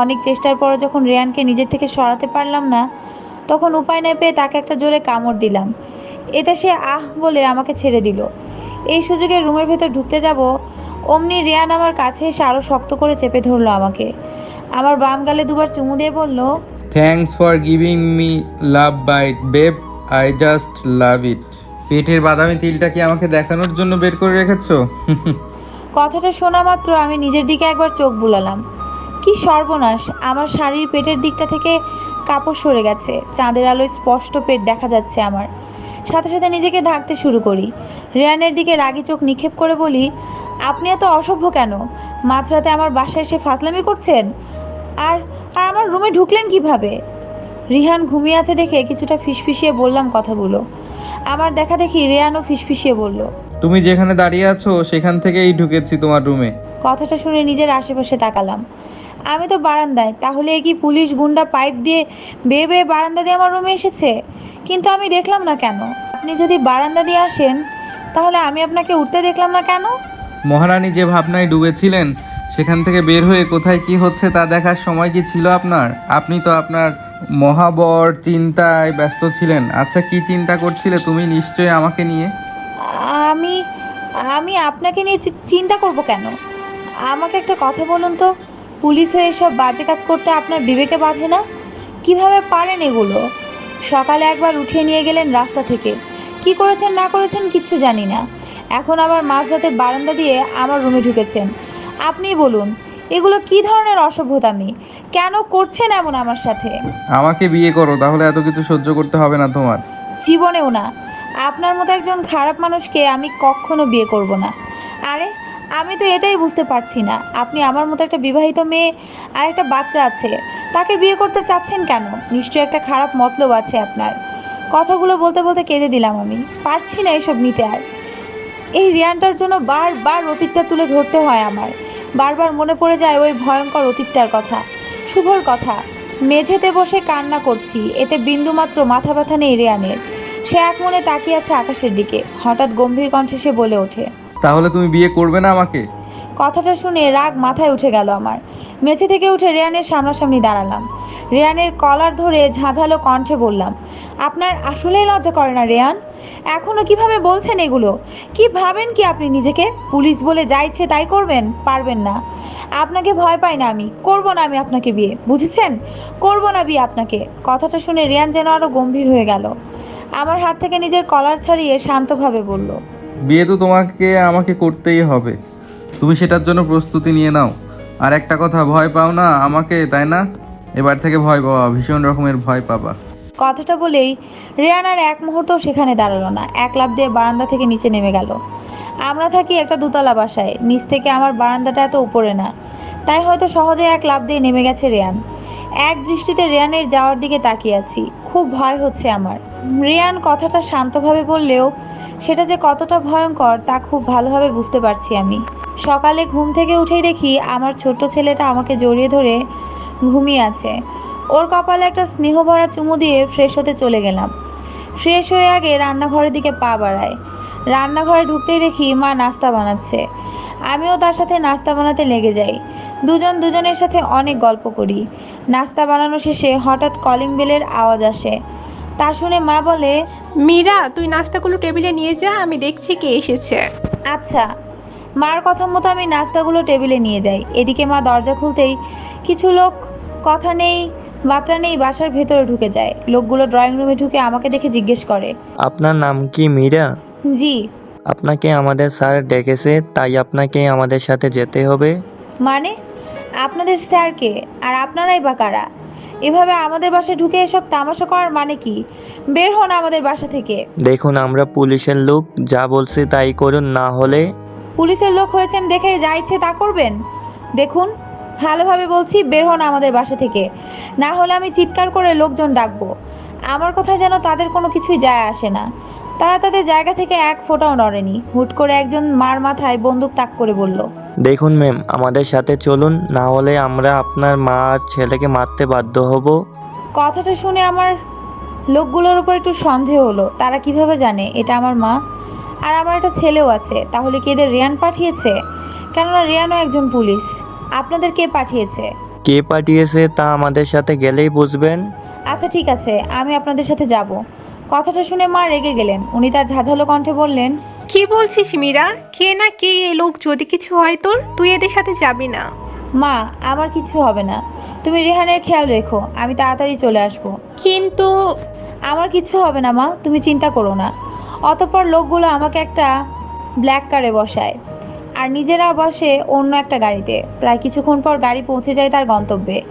অনেক চেষ্টার পরে যখন রেয়ানকে নিজের থেকে সরাতে পারলাম না তখন উপায় না পেয়ে তাকে একটা জোরে কামড় দিলাম। এতে সে আহ বলে আমাকে ছেড়ে দিল। এই সুযোগে রুমের ভেতর ঢুকতে যাব অমনি রেয়ান আমার কাছে এসে আরও শক্ত করে চেপে ধরলো আমাকে। আমার বাম গালে দুবার চুমু দিয়ে বলল thanks for giving me love bite babe I just love it পেটের বাদামি তিলটা কি আমাকে দেখানোর জন্য বের করে রেখেছো? কথাটা শোনা মাত্র আমি নিজের দিকে একবার চোখ বুলালাম। কি সর্বনাশ আমার শাড়ির পেটের দিকটা থেকে কাপড় সরে গেছে চাঁদের আলোয় স্পষ্ট পেট দেখা যাচ্ছে আমার। সাথে সাথে নিজেকে ঢাকতে শুরু করি। রেয়ানের দিকে রাগি চোখ নিক্ষেপ করে বলি আপনি এত অসভ্য কেন? মাঝরাতে আমার বাসায় এসে ফাজলামি করছেন? আর আর আমার রুমে ঢুকলেন কীভাবে? রিহান ঘুমিয়ে আছে দেখে কিছুটা ফিসফিসিয়ে বললাম কথাগুলো। আমার দেখা দেখি রেয়ানও ফিসফিসিয়ে বলল তুমি যেখানে দাঁড়িয়ে আছো সেখান থেকেই ঢুকেছি তোমার রুমে। কথাটা শুনে নিজের আশেপাশে তাকালাম। আমি তো বারান্দায় তাহলে কি পুলিশ গুন্ডা পাইপ দিয়ে বেয়ে বেয়ে বারান্দা দিয়ে আমার রুমে এসেছে? কিন্তু আমি দেখলাম না কেন? আপনি যদি বারান্দা দিয়ে আসেন তাহলে আমি আপনাকে উঠতে দেখলাম না কেন? মহারানী যে ভাবনায় ডুবেছিলেন সেখান থেকে বের হয়ে কোথায় কি হচ্ছে তা দেখার সময় কি ছিল আপনার? আপনি তো আপনার মহাবর চিন্তায় ব্যস্ত ছিলেন। আচ্ছা কি চিন্তা করছিলে তুমি নিশ্চয়ই আমাকে নিয়ে? আমি আমি আপনাকে নিয়ে চিন্তা করব কেন? আমাকে একটা কথা বলুন তো। পুলিশ হয়ে এসব বাজে কাজ করতে আপনার বিবেকে বাঁধে না? কীভাবে পারেন এগুলো? সকালে একবার উঠিয়ে নিয়ে গেলেন রাস্তা থেকে। কি করেছেন না করেছেন কিচ্ছু জানি না। এখন আবার মাঝরাতে বারান্দা দিয়ে আমার রুমে ঢুকেছেন। আপনিই বলুন এগুলো কি ধরনের অসভ্যতামি? কেন করছেন এমন আমার সাথে? আমাকে বিয়ে করো তাহলে এত কিছু সহ্য করতে হবে না তোমার। জীবনেও না। আপনার মতো একজন খারাপ মানুষকে আমি কখনো বিয়ে করব না। আরে আমি তো এটাই বুঝতে পারছি না। আপনি আমার মতো একটা বিবাহিত মেয়ে আর একটা বাচ্চা আছে, তাকে বিয়ে করতে চাচ্ছেন কেন? নিশ্চয়ই একটা খারাপ মতলব আছে আপনার। কথাগুলো বলতে বলতে কেঁদে দিলাম আমি। পারছি না এসব নিতে আর। এই রিয়ানটার জন্য বারবার অতীতটা তুলে ধরতে হয় আমার। বারবার মনে পড়ে যায় ওই ভয়ঙ্কর অতীতটার কথা। শুভর কথা, মেঝেতে বসে কান্না করছি, এতে বিন্দুমাত্র মাথা ব্যথা নেই রেয়ানের। সে এক মনে তাকিয়ে আছে আকাশের দিকে, হঠাৎ গম্ভীর কণ্ঠে সে বলে ওঠে তাহলে তুমি বিয়ে করবে না আমাকে? কথাটা শুনে রাগ মাথায় উঠে গেল আমার। মেঝে থেকে উঠে রেয়ানের সামনাসামনি দাঁড়ালাম। রেয়ানের কলার ধরে ঝাঁঝালো কণ্ঠে বললাম, আপনার আসলেই লজ্জা করে না রেয়ান? এখনও কীভাবে বলছেন এগুলো? কি ভাবেন কি আপনি নিজেকে? পুলিশ বলে যা ইচ্ছে তাই করবেন, পারবেন না। আপনাকে ভয় পাই না আমি, করব না আমি আপনাকে বিয়ে, বুঝেছেন? করব না বিয়ে আপনাকে। কথাটা শুনে রিয়ান যেন আরও গম্ভীর হয়ে গেল। আমার হাত থেকে নিজের কলার ছাড়িয়ে শান্তভাবে বলল বিয়ে তো তোমাকে, আমাকে করতেই হবে। তুমি সেটার জন্য প্রস্তুতি নিয়ে নাও। আর একটা কথা, ভয় পাও না আমাকে, তাই না? এবার থেকে ভয় পাওয়া, ভীষণ রকমের ভয় পাবা। কথাটা বলেই রেয়ান আর এক মুহূর্ত সেখানে দাঁড়াল না। এক লাফ দিয়ে বারান্দা থেকে নিচে নেমে গেল। আমরা থাকি একটা দোতলা বাসায়। নিচ থেকে আমার বারান্দাটা এত উপরে না। তাই হয়তো সহজে এক লাফ দিয়ে নেমে গেছে রেয়ান। এক দৃষ্টিতে রেয়ানের যাওয়ার দিকে তাকিয়ে আছি। খুব ভয় হচ্ছে আমার। রেয়ান কথাটা শান্তভাবে বললেও সেটা যে কতটা ভয়ঙ্কর তা খুব ভালোভাবে বুঝতে পারছি আমি। সকালে ঘুম থেকে উঠেই দেখি আমার ছোট্ট ছেলেটা আমাকে জড়িয়ে ধরে ঘুমিয়ে আছে। ওর কপালে একটা স্নেহ ভরা চুমু দিয়ে ফ্রেশ হতে চলে গেলাম। ফ্রেশ হয়ে আগে রান্নাঘরের দিকে পা বাড়ায়। রান্নাঘরে ঢুকতেই দেখি মা নাস্তা বানাচ্ছে। আমিও তার সাথে নাস্তা বানাতে লেগে যাই। দুজন দুজনের সাথে অনেক গল্প করি। নাস্তা বানানো শেষে হঠাৎ কলিং বেলের আওয়াজ আসে। তা শুনে মা বলে মীরা তুই নাস্তাগুলো টেবিলে নিয়ে যা আমি দেখছি কে এসেছে। আচ্ছা মার কথা মতো আমি নাস্তাগুলো টেবিলে নিয়ে যাই। এদিকে মা দরজা খুলতেই কিছু লোক কথা নেই বার্তা নেই বাসার ভেতরে ঢুকে যায়। লোকগুলো ড্রয়িং রুমে ঢুকে আমাকে দেখে জিজ্ঞেস করে। আপনার নাম কি মীরা? জি। আপনাকে আমাদের স্যার ডেকেছে তাই আপনাকে আমাদের সাথে যেতে হবে। মানে? আপনাদের স্যারকে আর আপনারাই বা কারা? এভাবে আমাদের বাসায় ঢুকে এসব তামাশা করার মানে কি? বের হন আমাদের বাসা থেকে। দেখুন আমরা পুলিশের লোক যা বলছে তাই করুন না হলে পুলিশের লোক হয়েছেন দেখে যা ইচ্ছে তা করবেন। দেখুন ভালোভাবে বলছি বের হন আমাদের বাসা থেকে। না হলে আমি চিৎকার করে লোকজন ডাকবো। আমার কথা যেন তাদের কোনো কিছুই যায় আসে না। তারা তাদের জায়গা থেকে এক ফোঁটাও নড়েনি। হুট করে একজন মার মাথায় বন্দুক তাক করে বলল দেখুন ম্যাম আমাদের সাথে চলুন না হলে আমরা আপনার মা আর ছেলেকে মারতে বাধ্য হব। কথাটা শুনে আমার লোকগুলোর উপর একটু সন্দেহ হলো। তারা কীভাবে জানে? এটা আমার মা আর আমার একটা ছেলেও আছে। তাহলে কি এদের রিয়ান পাঠিয়েছে? কেননা রিয়ানও একজন পুলিশ। আপনাদের কে পাঠিয়েছে? কে পাঠিয়েছে তা আমাদের সাথে গেলেই বুঝবেন। আচ্ছা ঠিক আছে। আমি আপনাদের সাথে যাব। কথাটা শুনে মা রেগে গেলেন। উনি তার ঝাঝালো কণ্ঠে বললেন কি বলছিস মীরা? কে না কে এই লোক যদি কিছু হয় তোর? তুই এদের সাথে যাবি না। মা আমার কিছু হবে না। তুমি রেহানের খেয়াল রেখো আমি তাড়াতাড়ি চলে আসব। কিন্তু আমার কিছু হবে না মা তুমি চিন্তা করো না। অতপর লোকগুলো আমাকে একটা ব্ল্যাক কারে বসায় আর নিজেরা বসে অন্য একটা গাড়িতে। প্রায় কিছুক্ষণ পর গাড়ি পৌঁছে যায় তার গন্তব্যে।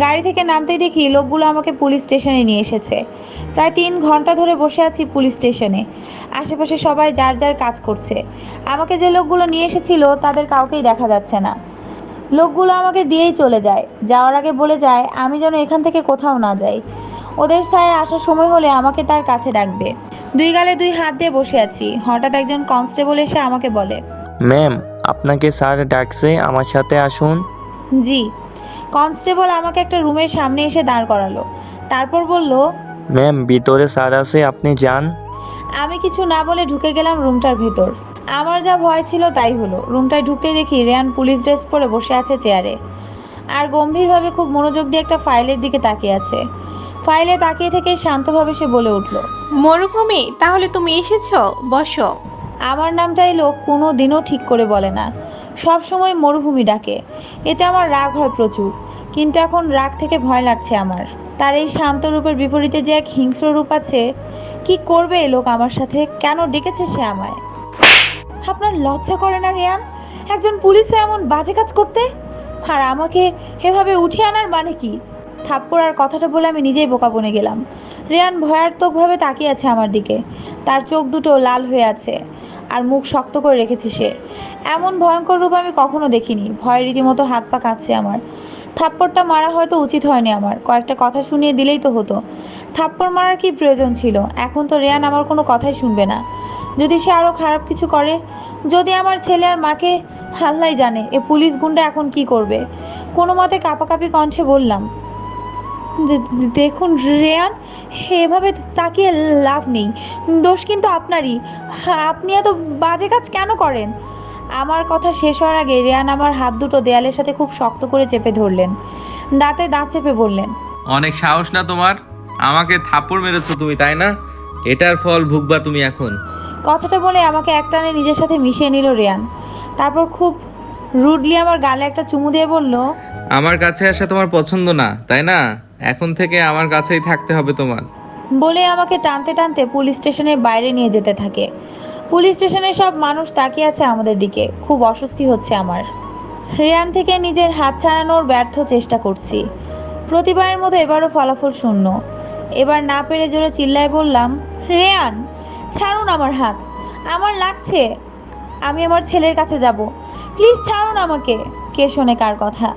গাড়ি থেকে নামতে দেখি লোকগুলো আমাকে পুলিশ স্টেশনে নিয়ে এসেছে। প্রায় তিন ঘণ্টা ধরে বসে আছি পুলিশ স্টেশনে। আশেপাশে সবাই যার যার কাজ করছে। আমাকে যে লোকগুলো নিয়ে এসেছিল তাদের কাউকেই দেখা যাচ্ছে না। লোকগুলো আমাকে দিয়েই চলে যায়। যাওয়ার আগে বলে যায় আমি যেন এখান থেকে কোথাও না যাই। ওদের সায় আসার সময় হলে আমাকে তার কাছে ডাকবে। দুই গালে দুই হাত দিয়ে বসে আছি। হঠাৎ একজন কনস্টেবল এসে আমাকে বলে ম্যাম আপনাকে স্যার ডাকছে আমার সাথে আসুন। জি। কনস্টেবল আমাকে একটা রুমের সামনে এসে দাঁড় করালো। তারপর বলল ম্যাম ভিতরে স্যার আছে আপনি যান। আমি কিছু না বলে ঢুকে গেলাম রুমটার ভেতর। আমার যা ভয় ছিল তাই হলো। রুমটায় ঢুকতে দেখি রেয়ান পুলিশ ড্রেস পরে বসে আছে চেয়ারে। আর গম্ভীরভাবে খুব মনোযোগ দিয়ে একটা ফাইলের দিকে তাকিয়ে আছে। ফাইলে তাকিয়ে থেকে শান্তভাবে সে বলে উঠল মরুভূমি তাহলে তুমি এসেছ? বসো। আমার নামটা এই লোক কোনো দিনও ঠিক করে বলে না। সব সময় মরুভূমি ডাকে। এতে আমার রাগ হয় প্রচুর। কিন্তু এখন রাগ থেকে ভয় লাগছে আমার। তার এই শান্ত রূপের বিপরীতে যে এক হিংস্র রূপ আছে, কি করবে এ লোক আমার সাথে? কেন ডেকেছে সে আমায়? আপনার লজ্জা করে না রিয়ান? একজন পুলিশ হয়ে এমন বাজে কাজ করতে? আর আমাকে এভাবে উঠে আনার মানে কি? থাপ্পড় আর কথাটা বলে আমি নিজেই বোকা বনে গেলাম। রিয়ান ভয়ার্থকভাবে তাকিয়ে আছে আমার দিকে। তার চোখ দুটো লাল হয়ে আছে আর মুখ শক্ত করে রেখেছে সে। এমন ভয়ঙ্কর রূপ আমি কখনো দেখিনি। ভয় রীতিমতো হাত পা কাঁপছে আমার। থাপ্পড়টা মারা হয়তো উচিত হয়নি আমার। কয়েকটা কথা শুনিয়ে দিলেই তো হতো। থাপ্পড় মারার কি প্রয়োজন ছিল? এখন তো রেয়ান আমার কোনো কথাই শুনবে না। যদি সে আরও খারাপ কিছু করে? যদি আমার ছেলে আর মাকে? হাল্লাই জানে, এ পুলিশ গুন্ডা এখন কি করবে? কোনো মতে কাঁপাকাঁপি কণ্ঠে বললাম দেখুন রেয়ান, এভাবে তাকিয়ে লাভ নেই। দোষ কিন্তু আপনারই। আপনি এত বাজে কাজ কেন করেন? আমার কথা শেষ হওয়ার আগে রিয়ান আমার হাত দুটো দেয়ালের সাথে খুব শক্ত করে চেপে ধরলেন। দাঁতে দাঁত চেপে বললেন অনেক সাহস না তোমার? আমাকে থাপ্পড় মেরেছো তুমি তাই না? এটার ফল ভুগবা তুমি এখন। কথাটা বলে আমাকে একটানে নিজের সাথে মিশিয়ে নিল রিয়ান। তারপর খুব রুডলি আমার গালে একটা চুমু দিয়ে বলল আমার কাছে আসা তোমার পছন্দ না তাই না? এখন থেকে আমার কাছেই থাকতে হবে তোমার। বলে আমাকে টানতে টানতে পুলিশ স্টেশনের বাইরে নিয়ে যেতে থাকে। পুলিশ স্টেশনে সব মানুষ তাকিয়ে আছে আমাদের দিকে। খুব অস্বস্তি হচ্ছে আমার। রেয়ান থেকে নিজের হাত ছাড়ানোর ব্যর্থ চেষ্টা করছি। প্রতিবারের মতো এবারও ফলাফল শূন্য। এবার না পেরে জোরে চিল্লায় বললাম, রেয়ান, ছাড়ুন আমার হাত। আমার লাগছে। আমি আমার ছেলের কাছে যাব। প্লিজ ছাড়ুন আমাকে। কে শোনে কার কথা?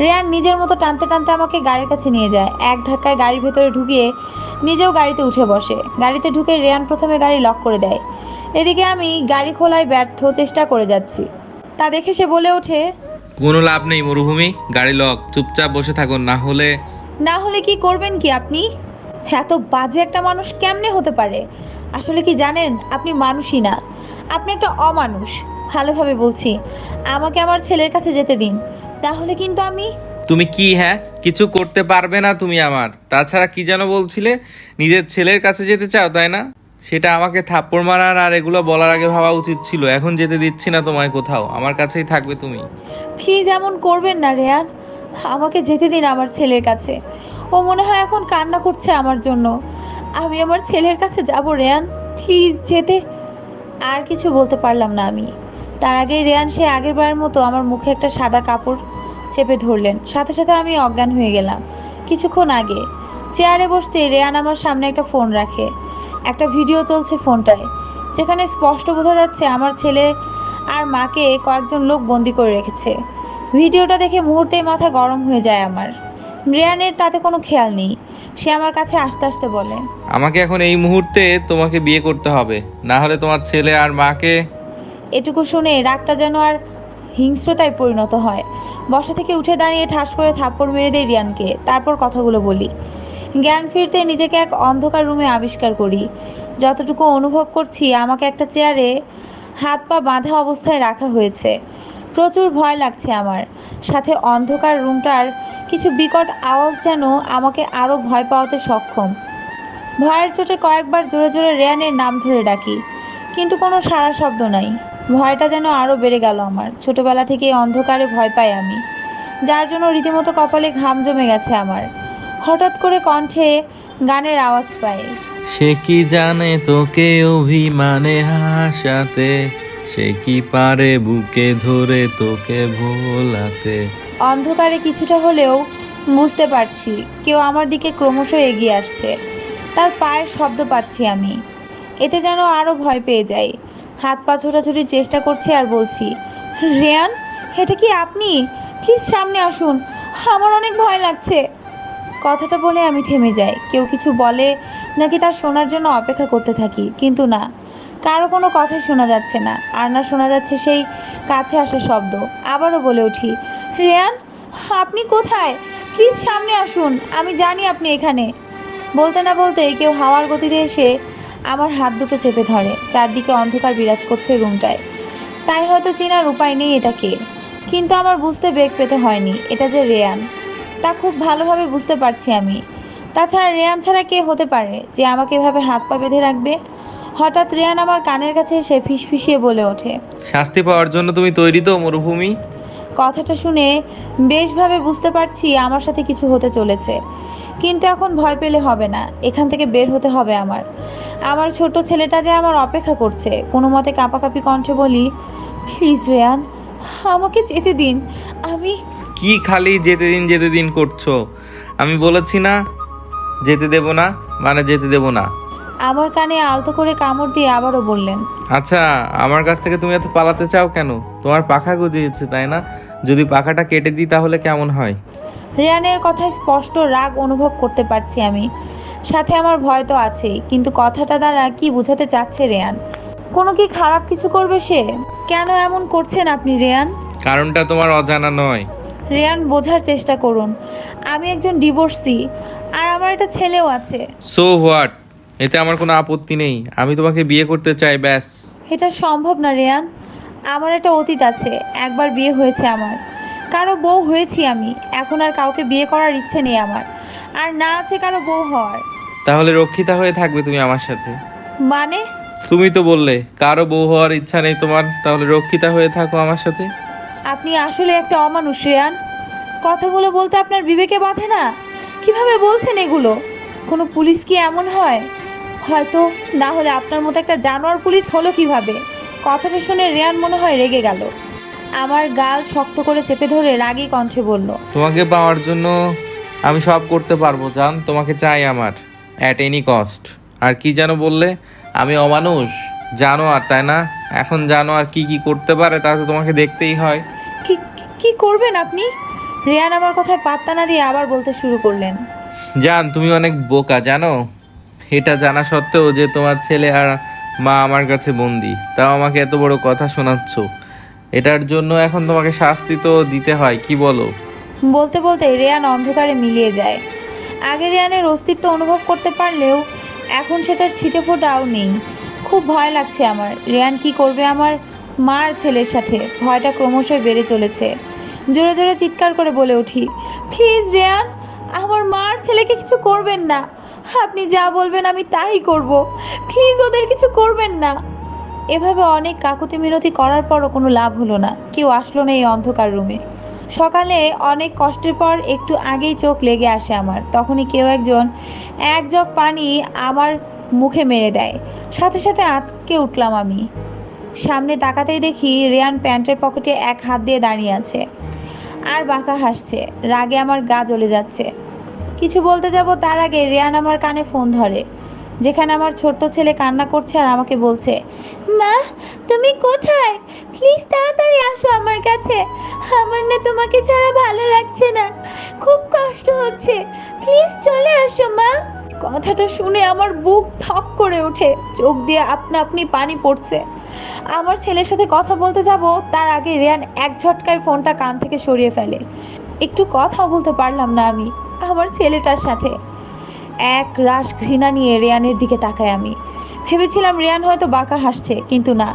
রেয়ান নিজের মতো টানতে টানতে আমাকে গাড়ির কাছে নিয়ে যায়। এক ধাক্কায় গাড়ির ভেতরে ঢুকিয়ে নিজেও গাড়িতে উঠে বসে। গাড়িতে ঢুকে রেয়ান প্রথমে গাড়ি লক করে দেয়। এদিকে আমি গাড়ি খোলায় ব্যর্থ চেষ্টা করে যাচ্ছি। তা দেখে সে বলে ওঠে কোনো লাভ নেই মরুভূমি গাড়ি লক চুপচাপ বসে থাকুন না হলে না হলে কি করবেন কি আপনি? এত বাজে একটা মানুষ কেমনে হতে পারে? আসলে কি জানেন আপনি মানুষই না। আপনি একটা অমানুষ। ভালোভাবে বলছি আমাকে আমার ছেলের কাছে যেতে দিন। তাহলে কিন্তু আমি তুমি কি হ্যাঁ? কিছু করতে পারবে না তুমি আমার। তাছাড়া কি যেন বলছিলে নিজের ছেলের কাছে যেতে চাও তাই না? সেটা আমাকে থাপ্পড় মারার আর এগুলো বলার আগে ভাবা উচিত ছিল। এখন যেতে দিচ্ছি না তোমায় কোথাও। আমার কাছেই থাকবে তুমি। প্লিজ এমন করবেন না রেয়ান আমাকে যেতে দিন আমার ছেলের কাছে। ও মনে হয় এখন কান্না করছে আমার জন্য। আমি আমার ছেলের কাছে যাব রেয়ান প্লিজ যেতে। আর কিছু বলতে পারলাম না আমি। তার আগে রেয়ান সে আগের বারের মতো আমার মুখে একটা সাদা কাপড় চেপে ধরলেন। সাথে সাথে আমি অজ্ঞান হয়ে গেলাম। কিছুক্ষণ আগে। চেয়ারে বসতে রেয়ান আমার সামনে একটা ফোন রাখে। একটা ভিডিও চলছে ফোনটায় যেখানে স্পষ্ট বোঝা যাচ্ছে আমার ছেলে আর মাকে কয়েকজন লোক বন্দি করে রেখেছে। ভিডিওটা দেখে মুহূর্তেই মাথা গরম হয়ে যায় আমার। রিয়ানের তাতে কোনো খেয়াল নেই। সে আমার কাছে আস্তে আস্তে বলে আমাকে এখন এই মুহূর্তে তোমাকে বিয়ে করতে হবে। না হলে তোমার ছেলে আর মাকে এটুকু শুনে রাগটা যেন আর হিংস্রতায় পরিণত হয়। বসা থেকে উঠে দাঁড়িয়ে ঠাস করে থাপ্পড় মেরে দেয় রিয়ানকে। তারপর কথাগুলো বলি। জ্ঞান ফিরতে নিজেকে এক অন্ধকার রুমে আবিষ্কার করি। যতটুকু অনুভব করছি, আমাকে একটা চেয়ারে হাত পা বাঁধা অবস্থায় রাখা হয়েছে। প্রচুর ভয় লাগছে আমার। সাথে অন্ধকার রুমটার কিছু বিকট আওয়াজ যেন আমাকে আরও ভয় পাওয়াতে সক্ষম। ভয়ের চোটে কয়েকবার জোরে জোরে রেয়ানের নাম ধরে ডাকি, কিন্তু কোনো সারা শব্দ নাই। ভয়টা যেন আরও বেড়ে গেল আমার। ছোটবেলা থেকে অন্ধকারে ভয় পাই আমি, যার জন্য রীতিমতো কপালে ঘাম জমে গেছে আমার। হঠাৎ করে কণ্ঠে গানের আওয়াজ পায় সে কি জানে তোকে অভিমানে হাসাতে? সে কি পারে বুকে ধরে তোকে ভোলাতে? অন্ধকারে কিছুটা হলেও বুঝতে পারছি কেউ আমার দিকে ক্রমশ এগিয়ে আসছে। তার পায়ের শব্দ পাচ্ছি আমি। এতে যেন আরও ভয় পেয়ে যাই। হাত পা ছোটাছুটির চেষ্টা করছি আর বলছি রেয়ান এটা কি আপনি? প্লিজ সামনে আসুন। আমার অনেক ভয় লাগছে। কথাটা বলে আমি থেমে যাই। কেউ কিছু বলে নাকি তার শোনার জন্য অপেক্ষা করতে থাকি, কিন্তু না। কারও কোনো কথাই শোনা যাচ্ছে না। আর না শোনা যাচ্ছে সেই কাছে আসা শব্দ। আবারও বলে উঠি, রেয়ান, আপনি কোথায়? প্লিজ সামনে আসুন, আমি জানি আপনি এখানে। বলতে না বলতেই কেউ হাওয়ার গতিতে এসে আমার হাত দুটো চেপে ধরে। চারদিকে অন্ধকার বিরাজ করছে রুমটায়। তাই হয়তো চেনার উপায় নেই এটাকে কিন্তু আমার বুঝতে বেগ পেতে হয়নি, এটা যে রেয়ান। তা খুব ভালোভাবে বুঝতে পারছি আমি। তাছাড়া রেয়ান ছাড়া কে হতে পারে যে আমাকে এভাবে হাত পা বেঁধে রাখবে? হঠাৎ রেয়ান আমার কানের কাছে এসে ফিসফিসিয়ে বলে ওঠে। শাস্তি পাওয়ার জন্য তুমি তৈরি তো মরুভূমি। কথাটা শুনে বেশভাবে বুঝতে পারছি আমার সাথে কিছু হতে চলেছে। কিন্তু এখন ভয় পেলে হবে না এখান থেকে বের হতে হবে আমার। আমার ছোট ছেলেটা যে আমার অপেক্ষা করছে কোনো মতে কাঁপাকাঁপি কণ্ঠে বলি প্লিজ রেয়ান আমাকে যেতে দিন। আমি কি খালি যেতে দিন যেতে দিন করছ? আমি বলেছি না যেতে দেব না মানে যেতে দেব না। আমার কানে আলতো করে কামড় দিয়ে আবারও বললেন আচ্ছা আমার কাছ থেকে তুমি এত পালাতে চাও কেন? তোমার পাখা গজিয়েছে তাই না? যদি পাখাটা কেটে দিই তাহলে কেমন হয়? রেয়ানের কথায় স্পষ্ট রাগ অনুভব করতে পারছি আমি। সাথে আমার ভয় তো আছেই কিন্তু কথাটা দ্বারা কি বোঝাতে চাচ্ছে রেয়ান? কোনো কি খারাপ কিছু করবে সে? কেন এমন করছেন আপনি রেয়ান? কারণটা তোমার অজানা নয়। রেয়ান বোঝার চেষ্টা করুন। আমি একজন ডিভোর্সি আর আমার একটা ছেলেও আছে। সো হোয়াট এতে আমার কোনো আপত্তি নেই। আমি তোমাকে বিয়ে করতে চাই ব্যাস। এটা সম্ভব না রেয়ান। আমার একটা অতীত আছে। একবার বিয়ে হয়েছে আমার। কারও বউ হয়েছি আমি। এখন আর কাউকে বিয়ে করার ইচ্ছে নেই আমার। আর না আছে কারও বউ হওয়ার। তাহলে রক্ষিতা হয়ে থাকবে তুমি আমার সাথে। মানে? তুমি তো বললে কারও বউ হওয়ার ইচ্ছা নেই তোমার। তাহলে রক্ষিতা হয়ে থাকো আমার সাথে। আপনি আসলে একটা অমানুষ রেয়ান। কথাগুলো বলতে আপনার বিবেকে বাঁধে না? কীভাবে বলছেন এগুলো? কোনো পুলিশ কি এমন হয়? হয়তো না হলে আপনার মতো একটা জানোয়ার পুলিশ হলো কীভাবে? কথাটা শুনে রেয়ান মনে হয় রেগে গেল। আমার গাল শক্ত করে চেপে ধরে রাগী কণ্ঠে বলল তোমাকে পাওয়ার জন্য আমি সব করতে পারব জান। তোমাকে চাই আমার অ্যাট এনি কস্ট আর কি যেন বললে আমি অমানুষ জানো আর তাই না? এখন জানো আর কি কি করতে পারে তা তো তোমাকে দেখতেই হয়। কি কি- কি করবেন আপনি? রেয়ান আমার কথায় পাত্তা না দিয়ে আবার বলতে শুরু করলেন। জান তুমি অনেক বোকা জানো? এটা জানা সত্ত্বেও যে তোমার ছেলে আর মা আমার কাছে বন্দি তাও আমাকে এত বড় কথা শোনাচ্ছ। এটার জন্য এখন তোমাকে শাস্তি তো দিতে হয় কি বলো? বলতে বলতে রেয়ান অন্ধকারে মিলিয়ে যায়। আগে রেয়ানের অস্তিত্ব অনুভব করতে পারলেও এখন সেটার ছিটে ফোটাও নেই। খুব ভয় লাগছে আমার। রেয়ান কি করবে আমার মার ছেলের সাথে? ভয়টা ক্রমশই বেড়ে চলেছে। জোরে জোরে চিৎকার করে বলে উঠি, প্লিজ রেয়ান, আমার মার ছেলেকে কিছু করবেন না। আপনি যা বলবেন আমি তাই করব। প্লিজ ওদের কিছু করবেন না। এভাবে অনেক কাকুতি মিনতি করার পরও কোনো লাভ হলো না। কেউ আসলো না এই অন্ধকার রুমে। সকালে অনেক কষ্টের পর একটু আগেই চোখ লেগে আসে আমার। তখনই কেউ একজন এক জগ পানি আমার মুখে মেরে দেয়। সাথে সাথে আটকে উঠলাম আমি। সামনে তাকাতেই দেখি রেয়ান প্যান্টের পকেটে এক হাত দিয়ে দাঁড়িয়ে আছে। আর বাঁকা হাসছে। রাগে আমার গা জ্বলে যাচ্ছে। কিছু বলতে যাব তার আগে রিয়ান আমার কানে ফোন ধরে। যেখানে আমার ছোট্ট ছেলে কান্না করছে আর আমাকে বলছে, মা, তুমি কোথায়? প্লিজ তাড়াতাড়ি আসো আমার কাছে। আমার না তোমাকে ছাড়া ভালো লাগছে না। খুব কষ্ট হচ্ছে। প্লিজ চলে আসো, মা। কথাটা শুনে আমার বুক থক করে ওঠে। চোখ দিয়ে আপনা আপনি পানি পড়ছে। আমার ছেলের সাথে কথা বলতে যাব, তার আগে রেয়ান এক ঝটকায় ফোনটা কান থেকে সরিয়ে ফেলে। একটু কথা বলতে পারলাম না আমি, আমার ছেলেটার সাথে। এক রাশ ঘৃণা নিয়ে রেয়ানের দিকে তাকাই আমি। ভেবেছিলাম রেয়ান হয়তো বাঁকা হাসছে, কিন্তু না।